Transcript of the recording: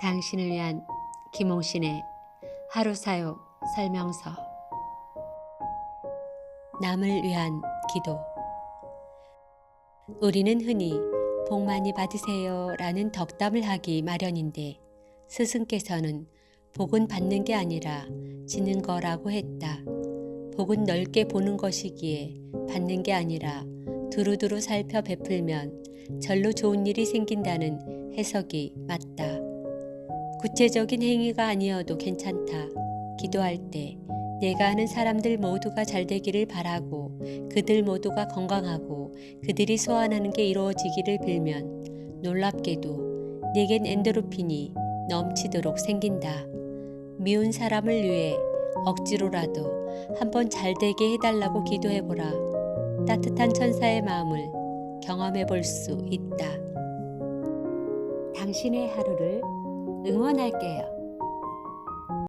당신을 위한 김홍신의 하루 사용 설명서 남을 위한 기도 우리는 흔히 복 많이 받으세요 라는 덕담을 하기 마련인데 스승께서는 복은 받는 게 아니라 지는 거라고 했다. 복은 넓게 보는 것이기에 받는 게 아니라 두루두루 살펴 베풀면 절로 좋은 일이 생긴다는 해석이 맞다. 구체적인 행위가 아니어도 괜찮다. 기도할 때 내가 아는 사람들 모두가 잘 되기를 바라고 그들 모두가 건강하고 그들이 소원하는 게 이루어지기를 빌면 놀랍게도 내겐 엔도르핀이 넘치도록 생긴다. 미운 사람을 위해 억지로라도 한번 잘 되게 해달라고 기도해보라. 따뜻한 천사의 마음을 경험해 볼 수 있다. 당신의 하루를 응원할게요.